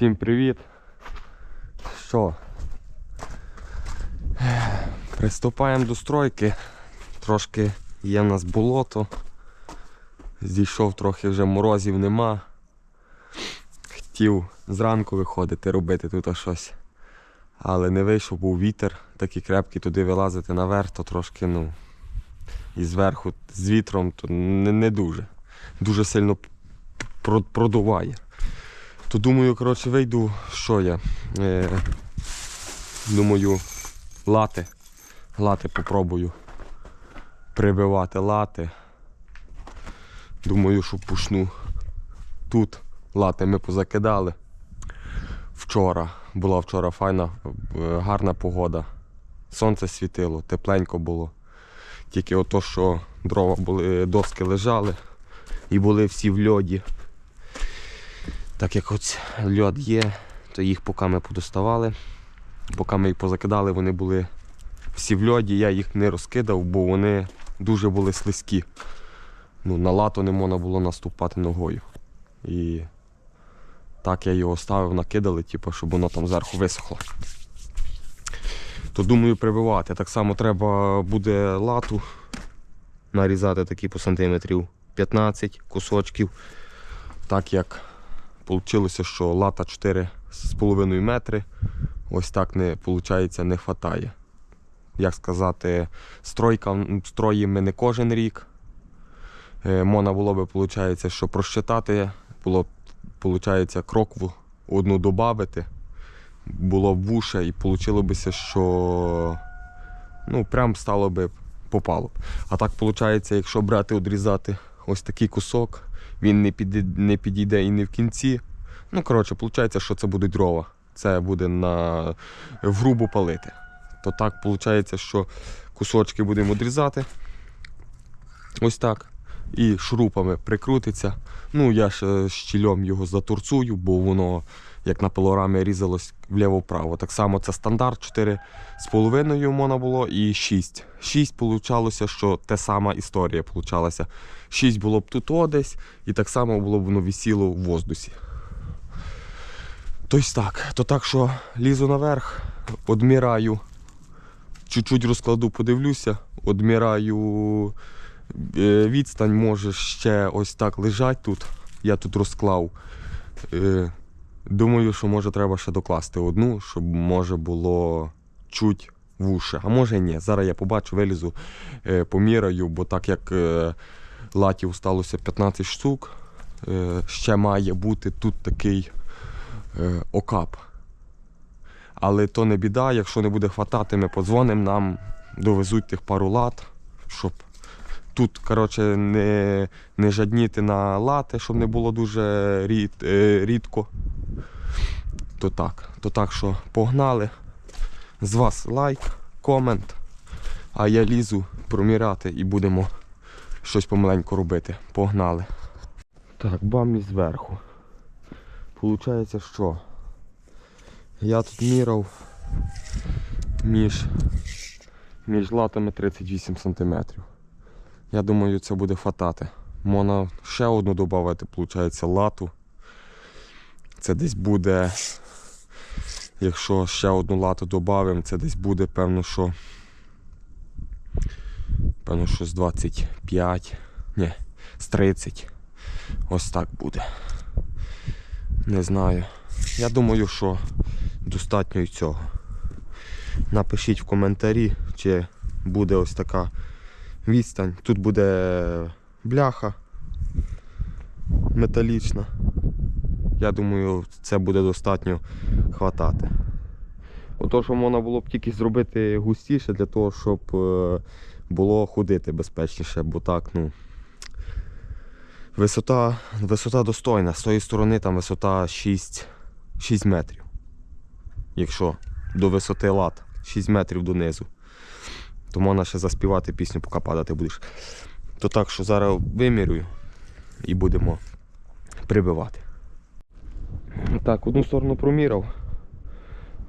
Всім привіт. Що? Приступаємо до стройки. Трошки є в нас болото. Зійшов трохи вже морозів нема. Хотів зранку виходити, робити тут щось. Але не вийшов, був вітер, такий крепкий, туди вилазити наверх, то трошки, ну. І зверху з вітром, то не, не дуже. Дуже сильно продуває. То думаю, коротше, вийду, що я. Е, думаю, лати. Лати попробую. Прибивати лати. Думаю, що пушну. Тут лати ми позакидали. Вчора. Була вчора файна, е, гарна погода. Сонце світило, тепленько було. Тільки ото, що дрова були, доски лежали і були всі в льоді. Так як ось льод є, то їх поки ми подоставали. Поки ми їх позакидали, вони були всі в льоді, я їх не розкидав, бо вони дуже були слизькі. Ну, на лато не можна було наступати ногою. І так я його ставив, накидали, типу, щоб воно там зверху висохло. То думаю прибивати. Так само треба буде лату нарізати такі по сантиметрів 15 кусочків. Так як вийшло, що лата 4,5 метри. Ось так не виходить, не вистачає. Як сказати, стройка, строї ми не кожен рік. Е, Можна було би, виходить, що просчитати, було б, виходить, крокву одну додати, було б вуше і вийшло б, що ну, прям стало би попало б. А так виходить, якщо брати, одрізати ось такий кусок, він не, піде, не підійде і не в кінці. Ну, коротше, виходить, що це буде дрова. Це буде на в грубу палити. То так виходить, що кусочки будемо відрізати. Ось так. І шурупами прикрутиться. Ну, я ще щільом його затурцую, бо воно, як на пилорамі, різалось вліво-вправо. Так само це стандарт 4,5 можна було і 6. 6 получалося, що те сама історія получалася. 6 було б тут о десь, і так само було б воно висіло в воздусі. Тобто так, то так що лізу наверх, одміраю, чуть-чуть розкладу, подивлюся, одміраю е, відстань, може ще ось так лежать тут. Я тут розклав. Думаю, що може треба ще докласти одну, щоб може було чуть вуше. А може ні. Зараз я побачу, вилізу, е, поміряю, бо так як е, латів сталося 15 штук, е, ще має бути тут такий окап. Але то не біда, якщо не буде хватати, ми подзвонимо, нам довезуть тих пару лат, щоб тут коротше, не, не жадніти на лати, щоб не було дуже рід, рідко. То так, то так що погнали. З вас лайк, комент, а я лізу проміряти і будемо щось помаленьку робити. Погнали. Так, бам і зверху. Получається, що я тут міряв між, між латами 38 см. Я думаю, це буде хватати. Можна ще одну додати, виходить, лату. Це десь буде, якщо ще одну лату додамо, це десь буде, певно, що. Певно, що з 25. Ні, з 30. Ось так буде. Не знаю. Я думаю, що достатньо і цього. Напишіть в коментарі, чи буде ось така відстань. Тут буде бляха металічна. Я думаю, це буде достатньо хватати. Ото, що можна було б тільки зробити густіше для того, щоб е, було ходити безпечніше, бо так, ну. Висота, висота достойна. З тої сторони там висота 6, 6 метрів. Якщо до висоти лат 6 метрів донизу. То можна ще заспівати пісню, поки падати будеш. То так, що зараз вимірюю і будемо прибивати. Так, одну сторону проміряв.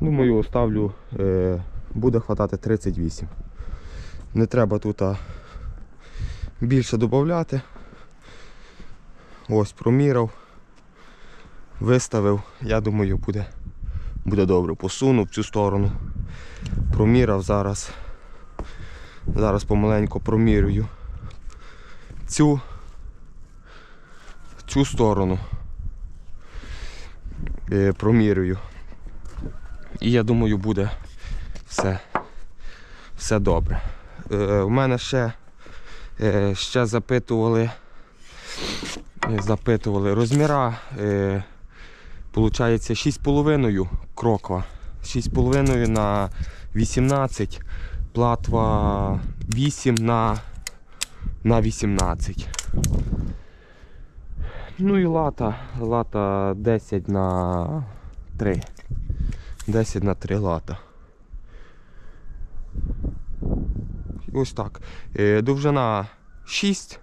Думаю, оставлю, е, буде хватати 38. Не треба тут більше додати. Ось проміряв. виставив, я думаю, буде, буде добре. Посунув в цю сторону. Проміряв зараз. Зараз помаленьку промірюю цю, цю сторону. Е, промірюю. І я думаю, буде все, все добре. Е, у мене ще, е, ще запитували, запитували розміра. Получається 6,5 кроква. 6,5 на 18, платва 8 на, на 18. Ну і лата. Лата 10 на 3. 10 на 3 лата. Ось так. Е, довжина 6.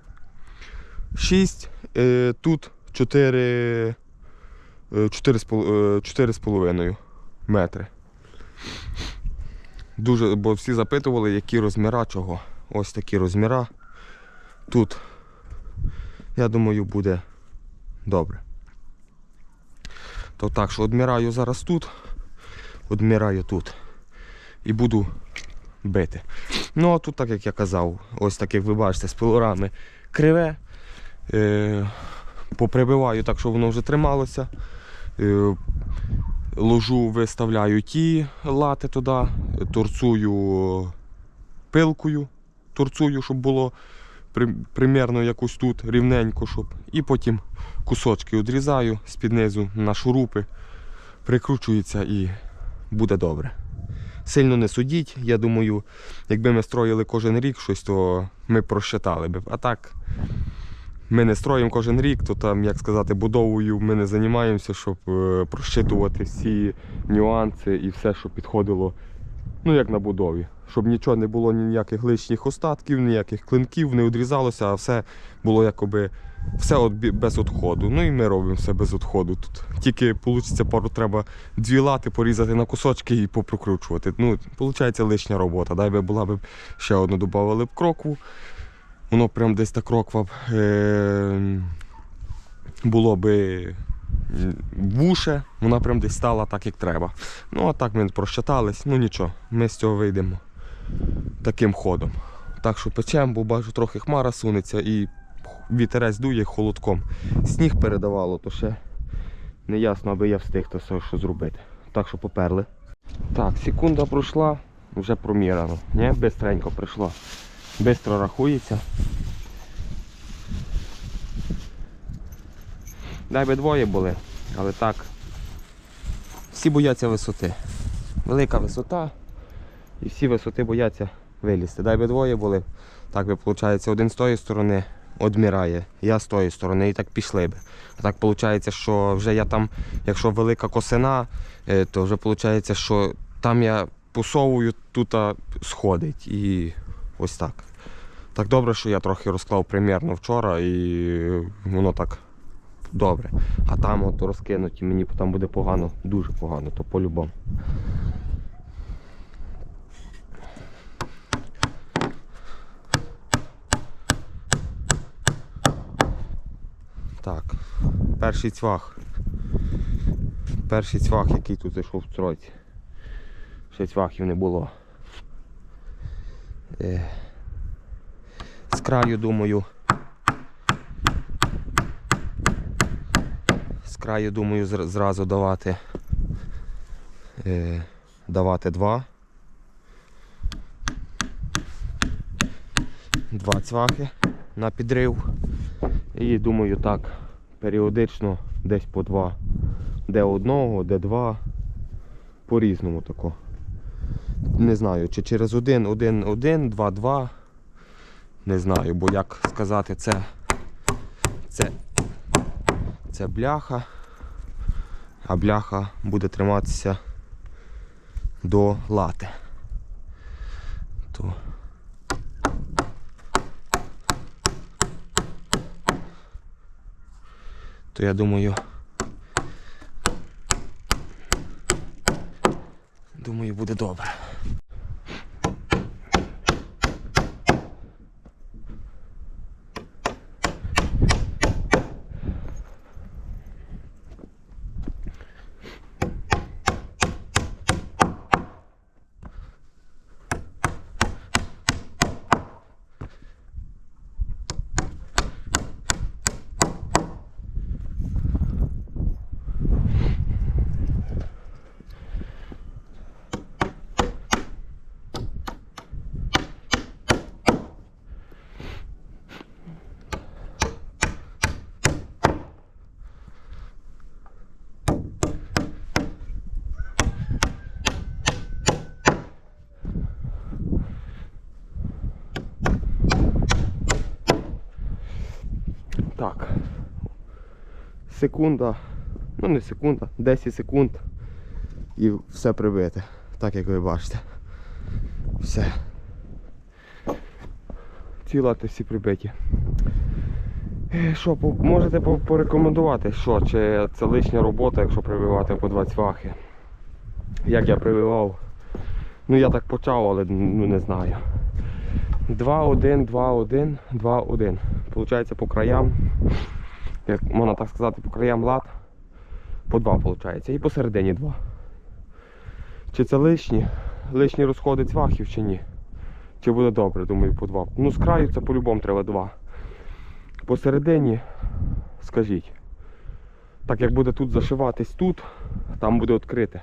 6. Е, тут 4. 4,5 метри. Дуже, бо всі запитували, які розміра чого. Ось такі розміра. Тут, я думаю, буде добре. То так що одміраю зараз тут, одміраю тут. І буду бити. Ну а тут, так як я казав, ось так як ви бачите, з пилорами криве. Е, поприбиваю так, щоб воно вже трималося. Е, ложу виставляю ті лати туди, торцую пилкою, торцую, щоб було при, примерно якось тут рівненько, щоб. І потім кусочки відрізаю з-під низу на шурупи, прикручується і буде добре. Сильно не судіть, я думаю, якби ми строїли кожен рік щось, то ми просчитали б. А так ми не строїмо кожен рік, то там, як сказати, будовою ми не займаємося, щоб е, просчитувати всі нюанси і все, що підходило, ну як на будові. Щоб нічого не було ніяких лишніх остатків, ніяких клинків, не відрізалося, а все було якоби все от без відходу. Ну і ми робимо все без відходу. Тут тільки вийде пару треба дві лати порізати на кусочки і попрокручувати. Ну, виходить лишня робота. Дай би була б ще одну додавали б крокву. Воно прям десь так кроква б, е, було би вуше, вона прям десь стала так, як треба. Ну, а так ми просчитались, ну нічого, ми з цього вийдемо таким ходом. Так що печемо, бо бачу, трохи хмара сунеться і вітерець дує холодком. Сніг передавало, то ще не ясно, аби я встиг то все, що зробити. Так що поперли. Так, секунда пройшла, вже проміряно. Ні, бистренько прийшло. Бистро рахується. Дай би двоє були, але так. Всі бояться висоти. Велика висота. І всі висоти бояться вилізти. Дай би двоє були. Так би виходить, один з тої сторони одмірає, я з тої сторони і так пішли б. А так виходить, що вже я там, якщо велика косина, е, то вже виходить, що там я посовую, тут сходить. І ось так. Так добре, що я трохи розклав примірно вчора і воно так добре. А там от розкинуті, мені там буде погано, дуже погано, то по-любому. Так, перший цвах. Перший цвах, який тут зайшов в стройці. Ще цвахів не було. Е, з краю, думаю. Краю, думаю, зразу давати. Е, давати два. Два цвахи на підрив. І думаю так, періодично десь по два. Де одного, де два. По-різному тако. Не знаю, чи через один, один, один, два, два. Не знаю, бо як сказати, це, це, це бляха, а бляха буде триматися до лати. То... То я думаю. Думаю, буде добре. Секунда, ну не секунда, 10 секунд і все прибите. Так як ви бачите. Все. Ці лати всі прибиті. Е, Що, можете порекомендувати, що, чи це лишня робота, якщо прививати по 20 вахи. Як я прививав? Ну я так почав, але ну не знаю. 2-1, 2-1, 2-1. Получається по краям, як можна так сказати, по краям лад по 2 виходить. І посередині 2. Чи це лишні? Лишні розходи цвахів чи ні? Чи буде добре, думаю, по 2. Ну з краю це по-любому треба 2. Посередині, скажіть. Так як буде тут зашиватись тут, там буде відкрите.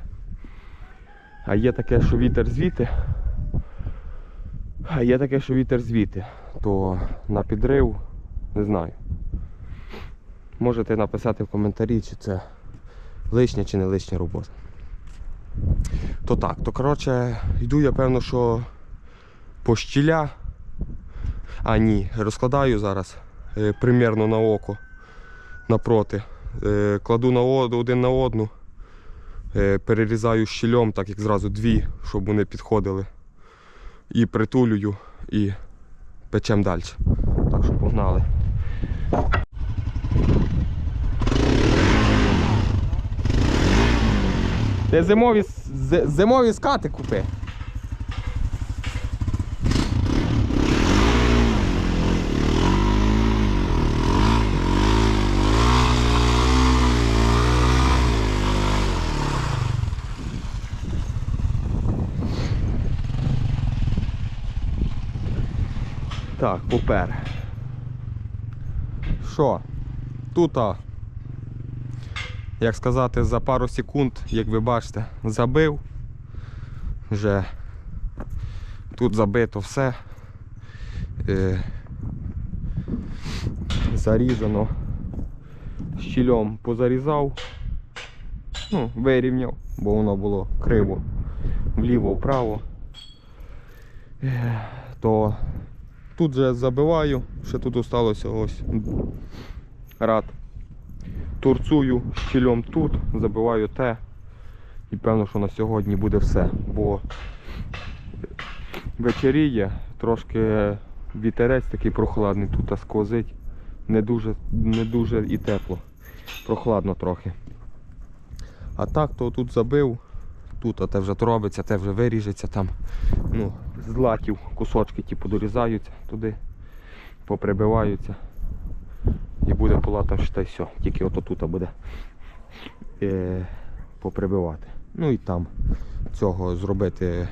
А є таке, що вітер звідти. А є таке, що вітер звідти. То на підрив не знаю. Можете написати в коментарі, чи це лишня чи не лишня робота. То так, то коротше, йду я певно, що по щіля. А ні, розкладаю зараз е, примірно на око напроти. Е, кладу на од- один на одну, е, перерізаю щільом, так як зразу дві, щоб вони підходили. І притулюю і печем далі. Так що погнали. Ти зимові, зимові скати купи. Так, попер. Що? Тут, як сказати, за пару секунд, як ви бачите, забив. Вже тут забито все. Е, зарізано. Щільом позарізав. Ну, вирівняв, бо воно було криво вліво-вправо. Е, То Тут же забиваю, ще тут осталося ось рад. Турцую щільом тут, забиваю те. І певно, що на сьогодні буде все. Бо вечеріє, трошки вітерець такий прохладний, тут сквозить. Не дуже, не дуже і тепло. Прохладно трохи. А так, то тут забив, тут а те вже робиться, те вже виріжеться там. Ну, з латів кусочки типу дорізаються туди, поприбиваються. І буде полата ще й все. Тільки ото тут буде е, поприбивати. Ну і там цього зробити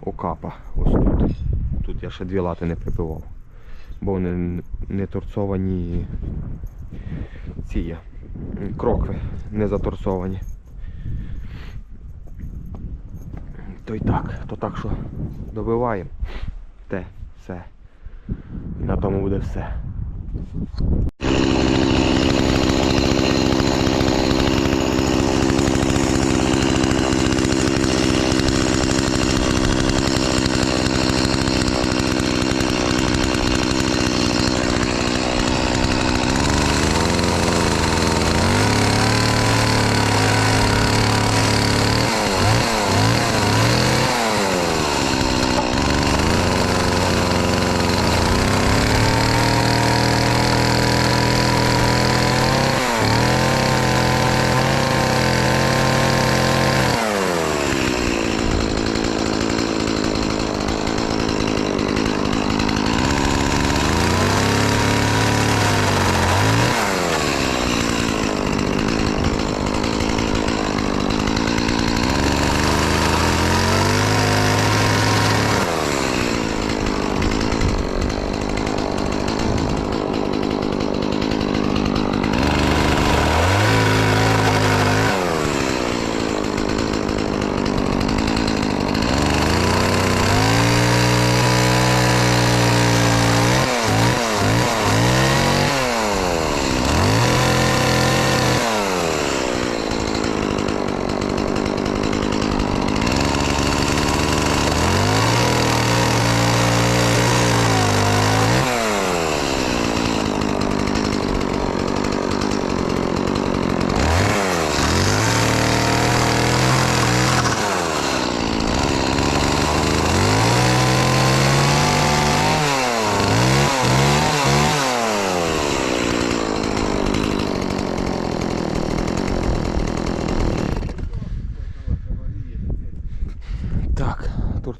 окапа. Ось тут. Тут я ще дві лати не прибивав. Бо вони не торцовані ці є. Крокви не заторцовані. То й так, то так що добиваємо те, все. І на тому буде все.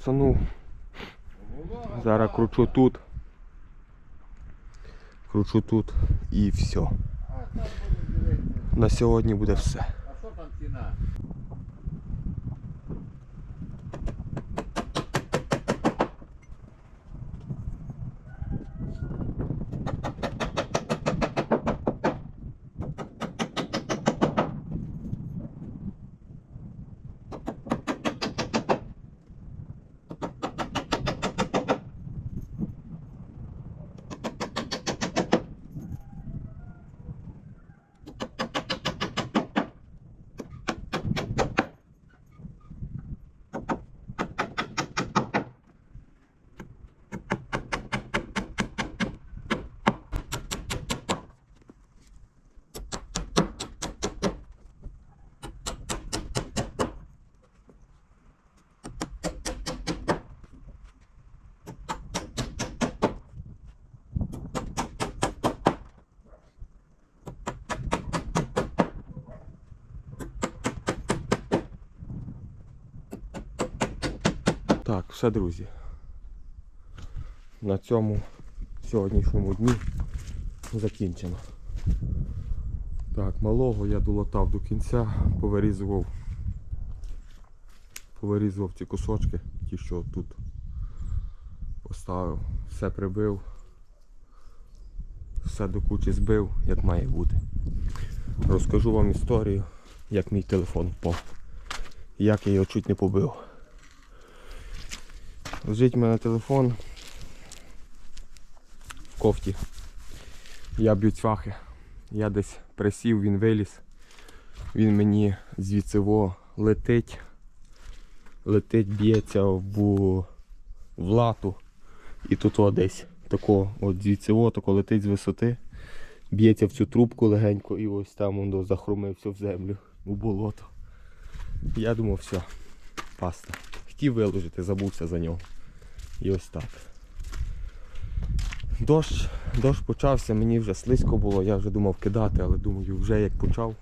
клацанув. Зараз кручу тут. Кручу тут і все. А там буде дивитися. На сьогодні буде все. А що там ціна? Так, все, друзі. На цьому сьогоднішньому дні закінчено. Так, малого я долатав до кінця, повирізував. Повирізував ці кусочки, ті, що тут поставив, все прибив, все до кучі збив, як має бути. Розкажу вам історію, як мій телефон впав. Як я його чуть не побив. Лежить в мене телефон в кофті. Я б'ю цвахи. Я десь присів, він виліз. Він мені звідсиво летить. Летить, б'ється в, в лату. І тут о десь тако, от звідсиво, тако летить з висоти. Б'ється в цю трубку легенько і ось там воно захрумився в землю, у болото. Я думав, все, паста. Хотів виложити, забувся за нього. І ось так. Дощ, дощ почався, мені вже слизько було, я вже думав кидати, але думаю, вже як почав,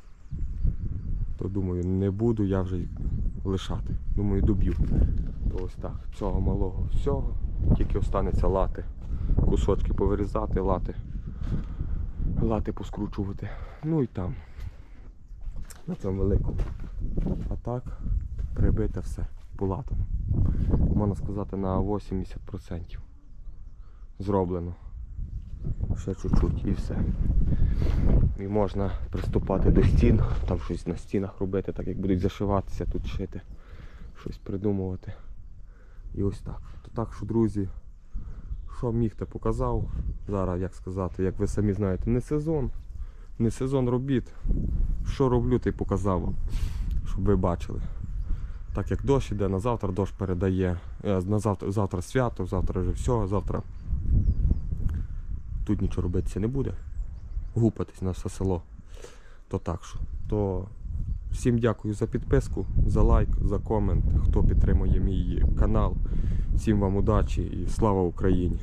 то думаю, не буду я вже лишати. Думаю, доб'ю. То ось так, цього малого всього. Тільки останеться лати. Кусочки повирізати, лати. Лати поскручувати. Ну і там. На цьому великому. А так, прибите все, полатано можна сказати, на 80% зроблено. Ще чуть-чуть і все. І можна приступати до стін, там щось на стінах робити, так як будуть зашиватися, тут шити, щось придумувати. І ось так. То так що, друзі, що міг, те показав. Зараз, як сказати, як ви самі знаєте, не сезон, не сезон робіт. Що роблю, то й показав вам, щоб ви бачили. Так як дощ іде, на завтра дощ передає. Е, На завтра, завтра свято, завтра вже все, завтра тут нічого робитися не буде. Гупатись на все село. То так що. То всім дякую за підписку, за лайк, за комент, хто підтримує мій канал. Всім вам удачі і слава Україні!